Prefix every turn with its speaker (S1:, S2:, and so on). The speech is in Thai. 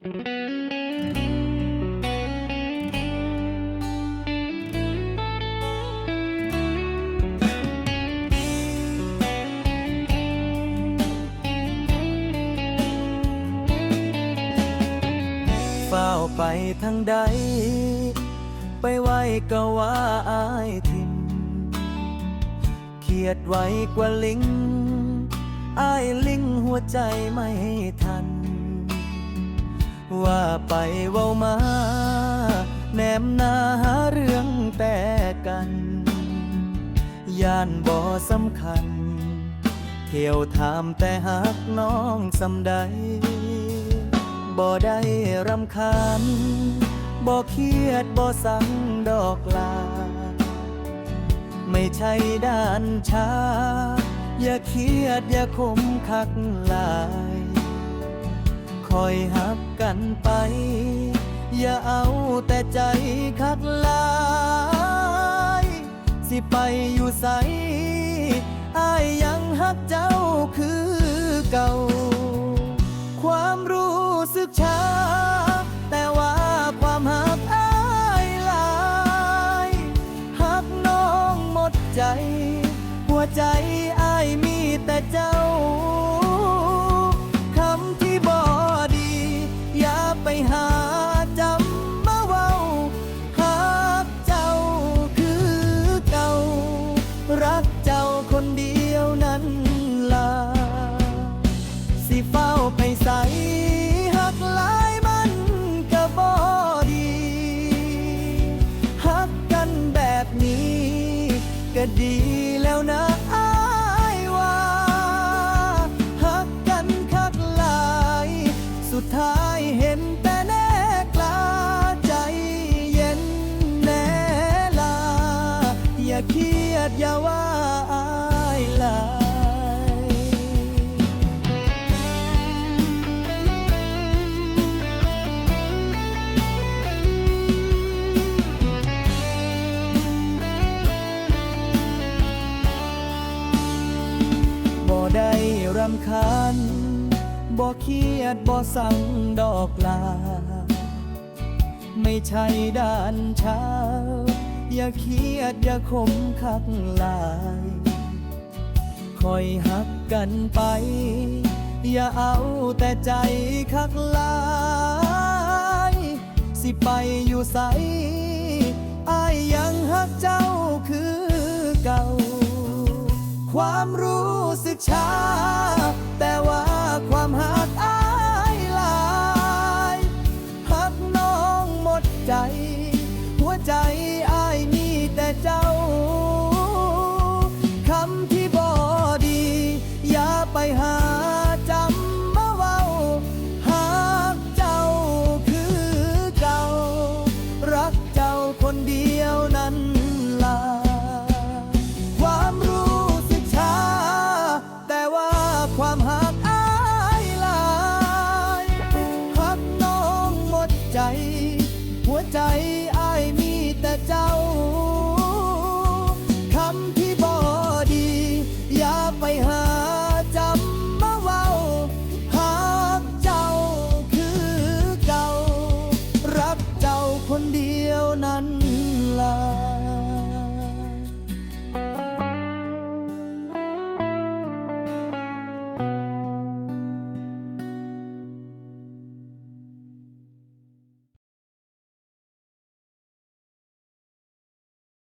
S1: เฝ้าไปทางใด ไปไว้ก็ว่าอายทิมเขียดไว้กว่าลิงอายลิงหัวใจไม่ทัน ว่าไปเว้ามา แนมหนาหาเรื่องแต่กัน ย่านบ่สำคัญ เที่ยวถามแต่หักน้องสำใด บ่ได้รำคาญ บ่เครียดบ่สังดอกลา ไม่ใช่ด้านชา อย่าเครียดอย่าคมคักลาย คอยหักกันไป อย่าเอาแต่ใจคักหลาย สิไปอยู่ใสอายยังหักเจ้าคือเก่า อย่าว่าอายลายบ่ได้รำคาญบ่เครียดบ่สั่งดอกลา ไม่ใช่ด้านช้า อย่าเครียดอย่าคมคักลายคอยหักกันไป อย่าเอาแต่ใจคักลาย สิไปอยู่ใสอายยังหักเจ้าคือเก่า ความรู้สึกช้า